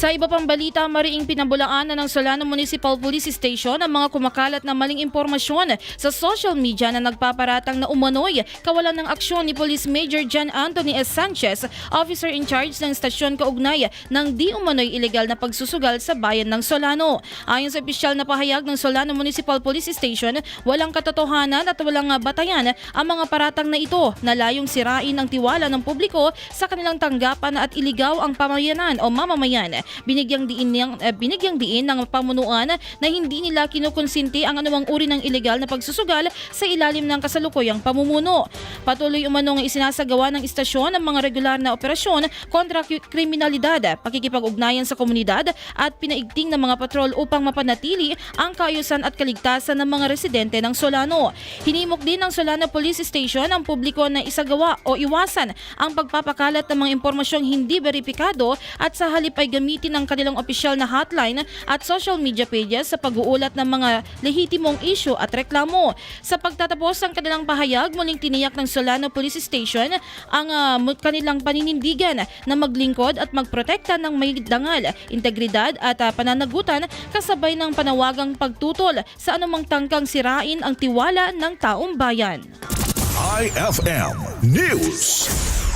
Sa iba pang balita, mariing pinabulaanan ng Solano Municipal Police Station ang mga kumakalat na maling impormasyon sa social media na nagpaparatang na umano'y kawalan ng aksyon ni Police Major John Anthony S. Sanchez, officer in charge ng stasyon kaugnay ng di umano'y ilegal na pagsusugal sa bayan ng Solano. Ayon sa opisyal na pahayag ng Solano Municipal Police Station, walang katotohanan at walang ah, batayan ang mga paratang na ito na layong sirain ang tiwala ng publiko sa kanilang tanggapan at iligaw ang pamayanan o mamamayan. Binigyang diin, niyang, eh, binigyang diin ng pamunuan na hindi nila kinukonsinti ang anumang uri ng ilegal na pagsusugal sa ilalim ng kasalukuyang pamumuno. Patuloy umanong isinasagawa ng istasyon ang mga regular na operasyon kontra kriminalidad, pakikipag-ugnayan sa komunidad at pinaigting ng mga patrol upang mapanatili ang kaayusan at kaligtasan ng mga residente ng Solano. Hinimok din ng Solano Police Station ang publiko na isagawa o iwasan ang pagpapakalat ng mga impormasyong hindi beripikado at sa halip ay gamitin ang kanilang opisyal na hotline at social media pages sa pag-uulat ng mga lehitimong issue at reklamo. Sa pagtatapos ng kanilang pahayag, muling tiniyak ng Solano Police Station ang mu- kanilang paninindigan na maglingkod at magprotekta ng may dangal, integridad at ah, pananagutan kasabay ng panawagang pagtutol sa anumang tangkang sirain ang tiwala ng taong bayan. IFM News.